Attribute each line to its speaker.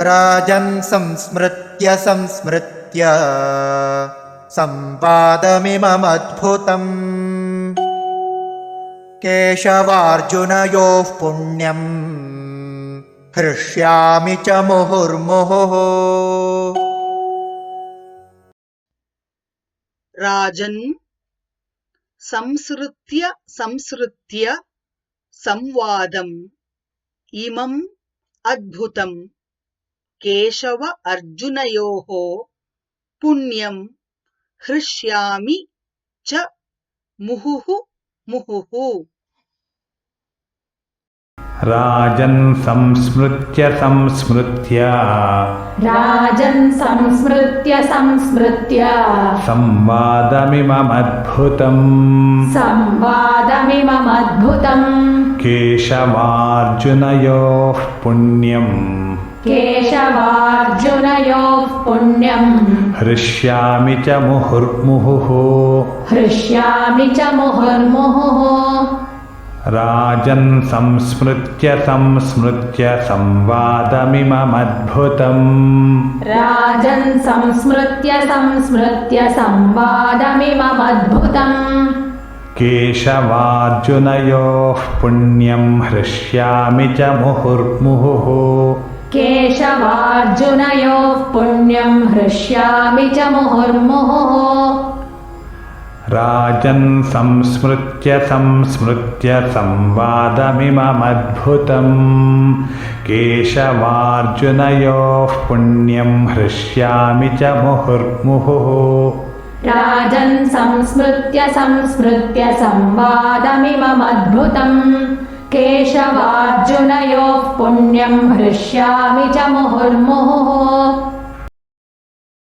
Speaker 1: राजन् संस्मृत्य संस्मृत्य संवादमिममद्भुतम् केशवार्जुनयोः पुण्यम् हृष्यामि च मुहुर्मुहुः।
Speaker 2: राजन् संसृत्य संसृत्य संवादम् इमम् अद्भुतम् केशव अर्जुनयोः पुण्यम् हृष्यामि च मुहुः मुहुः।
Speaker 3: राजन् संस्मृत्य संस्मृत्य।
Speaker 4: राजन् संस्मृत्य संस्मृत्य।
Speaker 3: संवादमिममद्भुतम्।
Speaker 4: संवादमिममद्भुतम्।
Speaker 3: केशवार्जुनयोः पुण्यम्
Speaker 4: केशवार्जुनयोः पुण्यम्।
Speaker 3: हृष्यामि च मुहुर्मुहुः।
Speaker 4: हृष्यामि च मुहुर्मुहुः।
Speaker 3: राजन् संस्मृत्य संस्मृत्य संवादमिममद्भुतम्
Speaker 4: राजन् संस्मृत्य संस्मृत्य संवादमिममद्भुतम्
Speaker 3: केशवार्जुनयोः पुण्यम् हृष्यामि च मुहुर्मुहुः
Speaker 4: केशवार्जुनयोः पुण्यम् हृष्यामि च मुहुर्मुहुः।
Speaker 3: राजन् संस्मृत्य संस्मृत्य संवादमिममद्भुतम्। केशवार्जुनयोः पुण्यम् हृष्यामि च मुहुर्मुहुः।
Speaker 4: राजन् संस्मृत्य संस्मृत्य संवादमिममद्भुतम् केशवार्जुनयोः पुण्यम् हृष्यामि च मुहुर्मुहुः